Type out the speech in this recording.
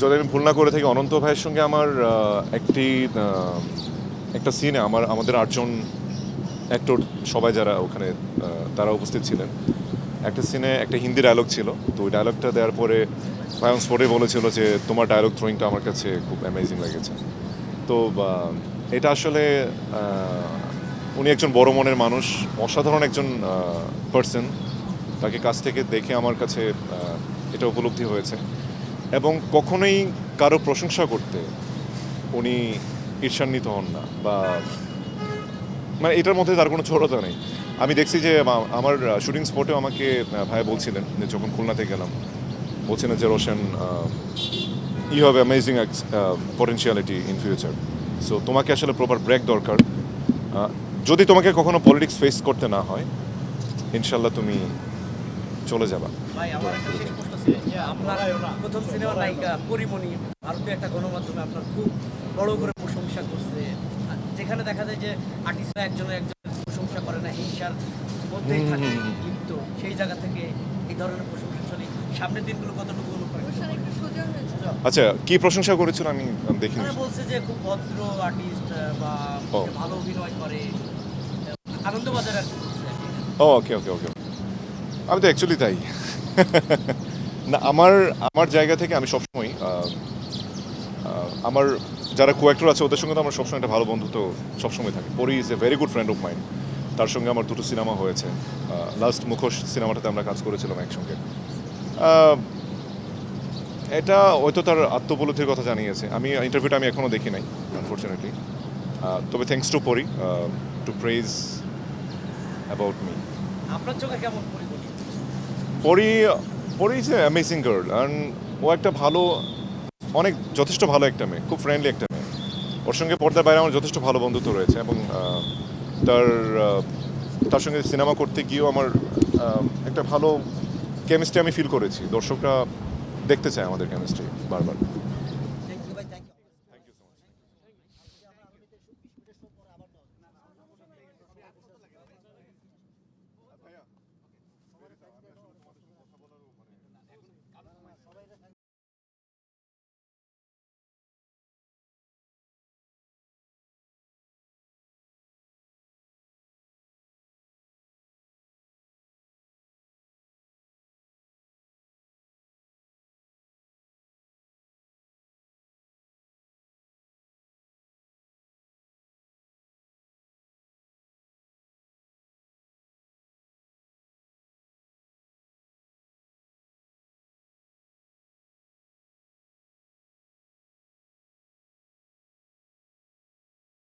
যদি আমি ভুল না করে থাকি। অনন্ত ভাইয়ের সঙ্গে আমার একটি একটা সিনে আমার, আমাদের আটজন অ্যাক্টর সবাই যারা ওখানে তারা উপস্থিত ছিলেন। একটা সিনে একটা হিন্দি ডায়লগ ছিল। তো ওই ডায়লগটা দেওয়ার পরে ভাই অন স্পটে বলেছিল যে, তোমার ডায়লগ থ্রোয়িংটা আমার কাছে খুব অ্যামেজিং লেগেছে। তো এটা আসলে উনি একজন বড় মনের মানুষ, অসাধারণ একজন পার্সন তাকে কাছ থেকে দেখে আমার কাছে এটা উপলব্ধি হয়েছে। এবং কখনোই কারও প্রশংসা করতে উনি ঈর্ষান্বিত হন না বা মানে এটার মধ্যে তার কোনো ছোটতা নেই। আমি দেখছি যে আমার শুটিং স্পটেও আমাকে ভাই বলছিলেন যে যখন খুলনাতে গেলাম, বলছিলেন যে, Roshan you have amazing potentiality in future so তোমাকে আসলে প্রপার ব্রেক দরকার। যদি তোমাকে কখনো পলিটিক্স ফেস করতে না হয়, ইনশাল্লাহ তুমি চলে যাবা। ভাই আমার একটা শেষ যে আপনার প্রথম সিনেমার নায়িকা পরিমণি ভারতীয় একটা গণমাধ্যমে আপনার খুব বড় করে প্রশংসা করছে। যেখানে দেখা যায় যে আর্টিস্টরা একজন একজন প্রশংসা করে না হিংসার মধ্যেই থাকে। সেই জায়গা থেকে এই ধরনের প্রশংসা সামনের দিনগুলো কতটুকু আচ্ছা কি প্রশংসা করেছিল আমি আমি দেখিনি বলছে যে খুব ভদ্র আর্টিস্ট বা ভালো অভিনয় করে। আনন্দবাজার আর ওকে ওকে ওকে আমি তো অ্যাকচুয়ালি তাই। না, আমার আমার জায়গা থেকে আমি সবসময় আমার যারা কো অ্যাক্টর আছে, ওদের সঙ্গে তো আমার সবসময় একটা ভালো বন্ধুত্ব সবসময় থাকে। Pori is a very good friend of mind তার সঙ্গে আমার দুটো সিনেমা হয়েছে। লাস্ট মুখোশ সিনেমাটাতে আমরা কাজ করেছিলাম একসঙ্গে। এটা হয়তো তার আত্মপলব্ধির কথা জানিয়েছে। আমি ইন্টারভিউটা আমি এখনও দেখি নাই আনফর্চুনেটলি তবে thanks to Pori to praise about me আপনার চোখে কেমন Pori Pori is amazing girl and ও একটা ভালো, অনেক যথেষ্ট ভালো একটা মেয়ে, খুব ফ্রেন্ডলি একটা মেয়ে। ওর সঙ্গে পর্দার বাইরে আমার যথেষ্ট ভালো বন্ধুত্ব রয়েছে এবং তার তার সঙ্গে সিনেমা করতে গিয়েও আমার একটা ভালো কেমিস্ট্রি আমি ফিল করেছি। দর্শকরা দেখতে চায় আমাদের কেমিস্ট্রি বারবার। সবাই